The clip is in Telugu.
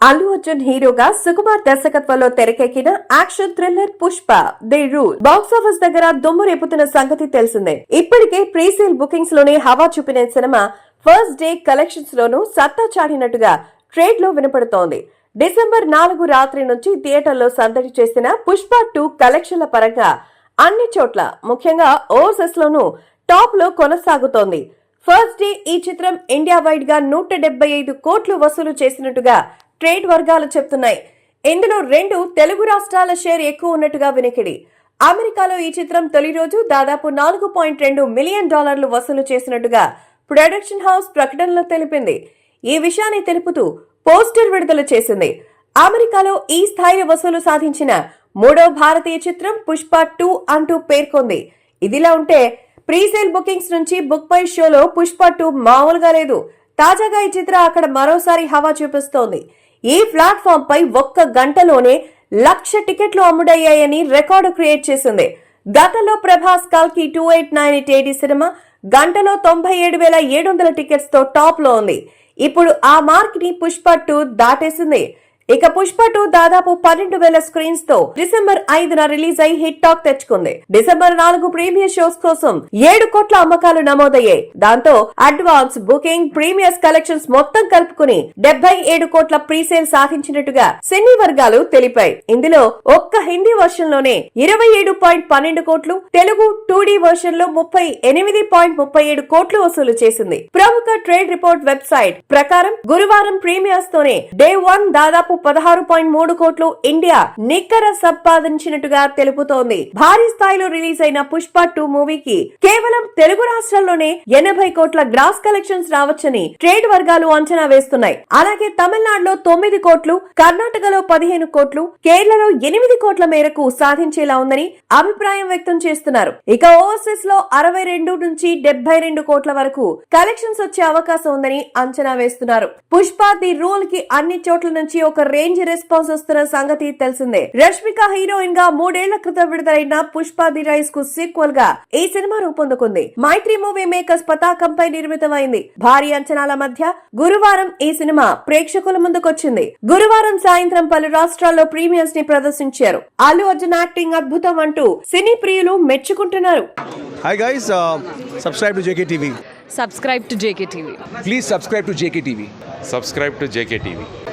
అల్లు అర్జున్ హీరోగా సుకుమార్ దర్శకత్వంలో తెరకెక్కిన action thriller Pushpa the rule. Box office దగ్గర దుమ్ము రేపుతున్న సంగతి తెలిసిందే. ఇప్పటికే ప్రీసేల్ బుకింగ్స్లోనే హవా చూపిన సినిమా ఫస్ట్ డే కలెక్షన్స్ లోనూ సత్తా చాటినట్టుగా ట్రేడ్లో వినపడుతోంది. డిసెంబర్ నాలుగు రాత్రి నుంచి థియేటర్లో సందడి చేసిన పుష్ప టూ కలెక్షన్ల పరంగా అన్ని చోట్ల ముఖ్యంగా ఓవర్సెస్ లోనూ టాప్లో కొనసాగుతోంది. ఫస్ట్ డే ఈ చిత్రం ఇండియా వైడ్గా నూట డెబ్బై ఐదు కోట్లు వసూలు చేసినట్టుగా ట్రేడ్ వర్గాలు చెప్తున్నాయి. ఇందులో రెండు తెలుగు రాష్ట్రాల షేర్ ఎక్కువ ఉన్నట్టుగా వినికిడి. అమెరికాలో ఈ చిత్రం తొలి రోజు దాదాపు నాలుగు పాయింట్ రెండు మిలియన్ డాలర్లు వసూలు చేసినట్టుగా ప్రొడక్షన్ హౌస్ ప్రకటనలో తెలిపింది. ఈ విషయాన్ని తెలుపుతూ పోస్టర్ విడుదల చేసింది. అమెరికాలో ఈ స్థాయి వసూలు సాధించిన మూడో భారతీయ చిత్రం పుష్ప టూ అంటూ పేర్కొంది. ఇదిలా ఉంటే ప్రీసేల్ బుకింగ్స్ నుంచి బుక్ పై షోలో పుష్ప టూ మామూలుగా లేదు. తాజాగా ఈ చిత్రం అక్కడ మరోసారి హవా చూపిస్తోంది. ఈ ప్లాట్ఫామ్ పై ఒక్క గంటలోనే లక్ష టికెట్లు అమ్ముడయ్యాయని రికార్డు క్రియేట్ చేసింది. గతంలో ప్రభాస్ కల్కి two eight nine eight AD cinema గంటలో తొంభై ఏడు వేల ఏడు వందల టికెట్స్తో టాప్లో ఉంది. ఇప్పుడు ఆ మార్క్ని పుష్ప టూ దాటేసింది. ఇక పుష్ప టూ దాదాపు పన్నెండు వేల స్క్రీన్స్తో డిసెంబర్ ఐదున రిలీజ్ అయి హిట్ టాక్ తెచ్చుకుంది. డిసెంబర్ నాలుగు ప్రీమియర్ షోస్ కోసం ఏడు కోట్ల అమ్మకాలు నమోదయ్యాయి. దాంతో అడ్వాన్స్ బుకింగ్ ప్రీమియర్స్ కలెక్షన్స్ మొత్తం కలుపుకుని డెబ్బై ఏడు కోట్ల ప్రీసేల్ సాధించినట్టుగా సినీ వర్గాలు తెలిపాయి. ఇందులో ఒక్క హిందీ వర్షన్లోనే ఇరవై ఏడు పాయింట్ పన్నెండు కోట్లు తెలుగు టూ డి వర్షన్లో ముప్పై ఎనిమిది పాయింట్ ముప్పై ఏడు కోట్లు వసూలు చేసింది. ప్రముఖ ట్రేడ్ రిపోర్ట్ వెబ్సైట్ ప్రకారం గురువారం ప్రీమియర్స్ తోనే డే వన్ దాదాపు పదహారు పాయింట్ మూడు కోట్లు ఇండియా నిక్కర సంపాదించినట్టుగా తెలుపుతోంది. భారీ స్థాయిలో రిలీజ్ అయిన పుష్ప టూ మూవీకి కేవలం తెలుగు రాష్ట్రాల్లోనే ఎనభై కోట్ల గ్రాస్ కలెక్షన్స్ రావచ్చని ట్రేడ్ వర్గాలు అంచనా వేస్తున్నాయి. అలాగే తమిళనాడులో తొమ్మిది కోట్లు కర్ణాటకలో పదిహేను కోట్లు కేరళలో ఎనిమిది కోట్ల మేరకు సాధించేలా ఉందని అభిప్రాయం వ్యక్తం చేస్తున్నారు. ఇక ఓవర్సీస్లో అరవై రెండు నుంచి డెబ్బై రెండు కోట్ల వరకు కలెక్షన్స్ వచ్చే అవకాశం ఉందని అంచనా వేస్తున్నారు. పుష్ప ది రూల్కి అన్ని చోట్ల నుంచి ఒక రేంజ్ రెస్పాన్స్ వస్తున్న సంగతి తెలిసిందే. రష్మిక హీరోయిన్గా మూడేళ్ళ క్రితం విడుదలైన పుష్ప ది రైస్కు సీక్వెల్గా ఈ సినిమా రూపొందుకుంది. మైత్రి మూవీ మేకర్స్ పతాకంపై నిర్మితమైంది. భారీ అంచనాల మధ్య గురువారం ఈ సినిమా ప్రేక్షకుల ముందుకొచ్చింది. గురువారం సాయంత్రం పలు రాష్ట్రాల్లో ప్రీమియర్స్ని ప్రదర్శించారు. అల్లు అర్జున్ యాక్టింగ్ అద్భుతం అంటూ సినీ ప్రియులు మెచ్చుకుంటున్నారు. Hi guys, uh, subscribe to JKTV. Subscribe to JK TV Please subscribe to JKTV. subscribe to JKTV.